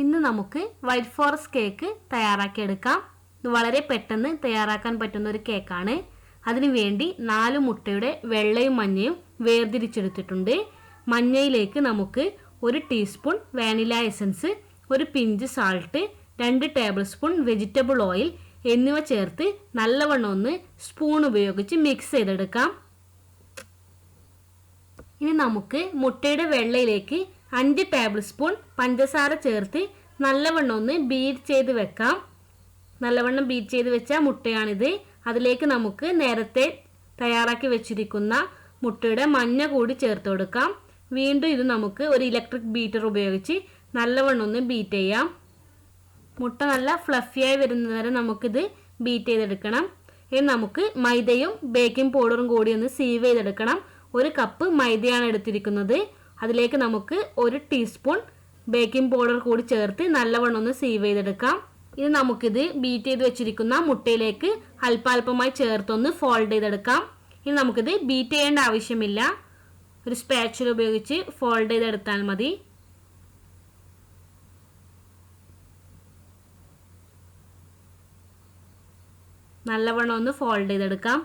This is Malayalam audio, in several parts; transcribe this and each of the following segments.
ഇന്ന് നമുക്ക് വൈറ്റ് ഫോറസ്റ്റ് കേക്ക് തയ്യാറാക്കിയെടുക്കാം. ഇത് വളരെ പെട്ടെന്ന് തയ്യാറാക്കാൻ പറ്റുന്ന ഒരു കേക്കാണ് അതിനു വേണ്ടി നാല് മുട്ടയുടെ വെള്ളയും മഞ്ഞയും വേർതിരിച്ചെടുത്തിട്ടുണ്ട്. മഞ്ഞയിലേക്ക് നമുക്ക് ഒരു ടീസ്പൂൺ വാനില എസൻസ് ഒരു പിഞ്ച് സാൾട്ട് രണ്ട് ടേബിൾ സ്പൂൺ വെജിറ്റബിൾ ഓയിൽ എന്നിവ ചേർത്ത് നല്ലവണ്ണം ഒന്ന് സ്പൂൺ ഉപയോഗിച്ച് മിക്സ് ചെയ്തെടുക്കാം. ഇനി നമുക്ക് മുട്ടയുടെ വെള്ളയിലേക്ക് അഞ്ച് ടേബിൾ സ്പൂൺ പഞ്ചസാര ചേർത്ത് നല്ലവണ്ണം ഒന്ന് ബീറ്റ് ചെയ്ത് വെക്കാം. നല്ലവണ്ണം ബീറ്റ് ചെയ്ത് വെച്ച മുട്ടയാണിത്. അതിലേക്ക് നമുക്ക് നേരത്തെ തയ്യാറാക്കി വെച്ചിരിക്കുന്ന മുട്ടയുടെ മഞ്ഞ കൂടി ചേർത്ത് കൊടുക്കാം. വീണ്ടും ഇത് നമുക്ക് ഒരു ഇലക്ട്രിക് ബീറ്റർ ഉപയോഗിച്ച് നല്ലവണ്ണം ഒന്ന് ബീറ്റ് ചെയ്യാം. മുട്ട നല്ല ഫ്ലഫിയായി വരുന്നത് വരെ നമുക്കിത് ബീറ്റ് ചെയ്തെടുക്കണം. ഇനി നമുക്ക് മൈദയും ബേക്കിംഗ് പൗഡറും കൂടി ഒന്ന് സീവ് ചെയ്തെടുക്കണം. ഒരു കപ്പ് മൈദയാണ് എടുത്തിരിക്കുന്നത്. അതിലേക്ക് നമുക്ക് ഒരു ടീസ്പൂൺ ബേക്കിംഗ് പൗഡർ കൂടി ചേർത്ത് നല്ലവണ്ണം ഒന്ന് സീവ് ചെയ്തെടുക്കാം. ഇത് നമുക്കിത് ബീറ്റ് ചെയ്ത് വെച്ചിരിക്കുന്ന മുട്ടയിലേക്ക് അല്പാൽപമായി ചേർത്തൊന്ന് ഫോൾഡ് ചെയ്തെടുക്കാം. ഇനി നമുക്കിത് ബീറ്റ് ചെയ്യേണ്ട ആവശ്യമില്ല. ഒരു സ്പാച്ചുൽ ഉപയോഗിച്ച് ഫോൾഡ് ചെയ്തെടുത്താൽ മതി. നല്ലവണ്ണം ഒന്ന് ഫോൾഡ് ചെയ്തെടുക്കാം.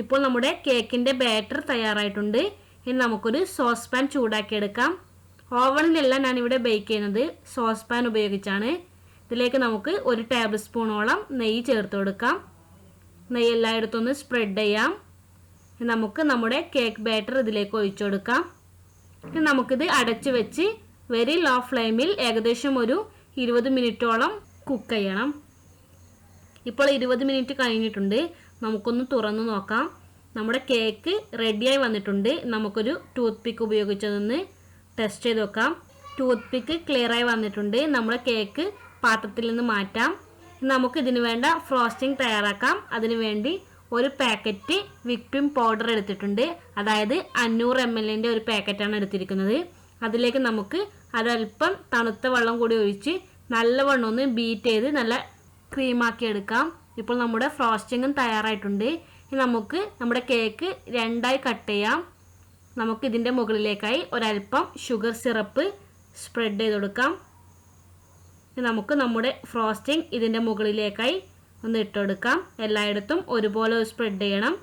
ഇപ്പോൾ നമ്മുടെ കേക്കിന്റെ ബാറ്റർ തയ്യാറായിട്ടുണ്ട്. ഇനി നമുക്കൊരു സോസ് പാൻ ചൂടാക്കിയെടുക്കാം. ഞാൻ ഞാനിവിടെ ബേക്ക് ചെയ്യുന്നത് സോസ് പാൻ ഉപയോഗിച്ചാണ്. ഇതിലേക്ക് നമുക്ക് ഒരു ടേബിൾ സ്പൂണോളം നെയ്യ് ചേർത്ത് കൊടുക്കാം. നെയ്യ് എല്ലായിടത്തും ഒന്ന് സ്പ്രെഡ് ചെയ്യാം നമുക്ക് നമ്മുടെ കേക്ക് ബാറ്റർ ഇതിലേക്ക് ഒഴിച്ചു കൊടുക്കാം. നമുക്കിത് അടച്ചു വെച്ച് വെരി ലോ ഫ്ലെയിമിൽ ഏകദേശം ഒരു ഇരുപത് മിനിറ്റോളം കുക്ക് ചെയ്യണം. ഇപ്പോൾ ഇരുപത് മിനിറ്റ് കഴിഞ്ഞിട്ടുണ്ട്. നമുക്കൊന്ന് തുറന്ന് നോക്കാം. നമ്മുടെ കേക്ക് റെഡിയായി വന്നിട്ടുണ്ട്. നമുക്കൊരു ടൂത്ത് പിക്ക് ഉപയോഗിച്ചതൊന്ന് ടെസ്റ്റ് ചെയ്ത് നോക്കാം. ടൂത്ത് പിക്ക് ക്ലിയറായി വന്നിട്ടുണ്ട്. നമ്മുടെ കേക്ക് പാത്രത്തിൽ നിന്ന് മാറ്റാം. നമുക്ക് വേണ്ട ഫ്രോസ്റ്റിംഗ് തയ്യാറാക്കാം. അതിനു വേണ്ടി ഒരു പാക്കറ്റ് വിപ്പിംഗ് പൗഡർ എടുത്തിട്ടുണ്ട്. അതായത് അഞ്ഞൂറ് എം എല്ലിന്റെ ഒരു പാക്കറ്റാണ് എടുത്തിരിക്കുന്നത്. അതിലേക്ക് നമുക്ക് അതല്പം തണുത്ത വെള്ളം കൂടി ഒഴിച്ച് നല്ലവണ്ണം ഒന്ന് ബീറ്റ് ചെയ്ത് നല്ല ക്രീമാക്കി എടുക്കാം. ഇപ്പോൾ നമ്മുടെ ഫ്രോസ്റ്റിങ്ങും തയ്യാറായിട്ടുണ്ട്. ഇനി നമുക്ക് നമ്മുടെ കേക്ക് രണ്ടായി കട്ട് ചെയ്യാം. നമുക്ക് ഇതിന്റെ മുകളിലേക്കായി ഒരല്പം ഷുഗർ സിറപ്പ് സ്പ്രെഡ് ചെയ്ത് കൊടുക്കാം. നമുക്ക് നമ്മുടെ ഫ്രോസ്റ്റിംഗ് ഇതിന്റെ മുകളിലേക്കായി ഒന്ന് ഇട്ട് ഇട്ടുകൊടുക്കാം എല്ലായിടത്തും ഒരുപോലെ സ്പ്രെഡ് ചെയ്യണം.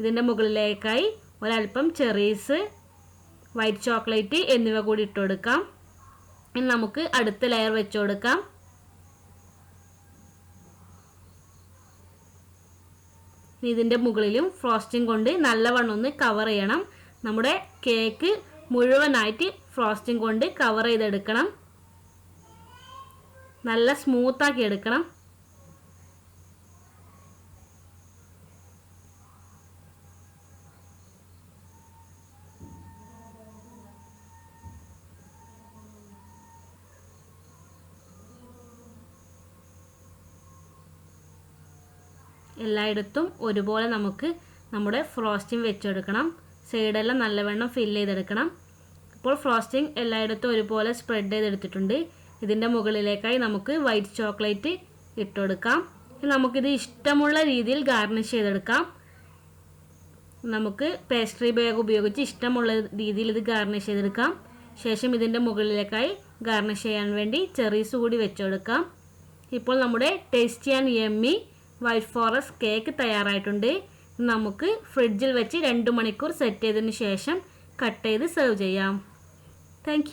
ഇതിന്റെ മുകളിലേക്കായി ഒരല്പം ചെറീസ് വൈറ്റ് ചോക്ലേറ്റ് എന്നിവ കൂടി ഇട്ട് കൊടുക്കാം. ഇനി നമുക്ക് അടുത്ത ലെയർ വെച്ച് കൊടുക്കാം. ഇതിന്റെ മുകളിലും ഫ്രോസ്റ്റിംഗ് കൊണ്ട് നല്ലവണ്ണം ഒന്ന് കവർ ചെയ്യണം. നമ്മുടെ കേക്ക് മുഴുവനായിട്ട് ഫ്രോസ്റ്റിംഗ് കൊണ്ട് കവർ ചെയ്തെടുക്കണം. നല്ല സ്മൂത്താക്കി എടുക്കണം. എല്ലായിടത്തും ഒരുപോലെ നമുക്ക് നമ്മുടെ ഫ്രോസ്റ്റിംഗ് വെച്ചെടുക്കണം. സൈഡെല്ലാം നല്ലവണ്ണം ഫില്ല് ചെയ്തെടുക്കണം. ഇപ്പോൾ ഫ്രോസ്റ്റിംഗ് എല്ലായിടത്തും ഒരുപോലെ സ്പ്രെഡ് ചെയ്തെടുത്തിട്ടുണ്ട്. ഇതിന്റെ മുകളിലേക്കായി നമുക്ക് വൈറ്റ് ചോക്ലേറ്റ് ഇട്ടുകൊടുക്കാം നമുക്കിത് ഇഷ്ടമുള്ള രീതിയിൽ ഗാർണിഷ് ചെയ്തെടുക്കാം. നമുക്ക് പേസ്ട്രി ബാഗ് ഉപയോഗിച്ച് ഇഷ്ടമുള്ള രീതിയിൽ ഇത് ഗാർണിഷ് ചെയ്തെടുക്കാം. ശേഷം ഇതിന്റെ മുകളിലേക്കായി ഗാർണിഷ് ചെയ്യാൻ വേണ്ടി ചെറീസ് കൂടി വെച്ചെടുക്കാം. ഇപ്പോൾ നമ്മുടെ tasty and yummy white forest cake തയ്യാറായിട്ടുണ്ട്. നമുക്ക് ഫ്രിഡ്ജിൽ വെച്ച് രണ്ട് മണിക്കൂർ സെറ്റ് ചെയ്തതിന് ശേഷം കട്ട് ചെയ്ത് സെർവ് ചെയ്യാം. താങ്ക്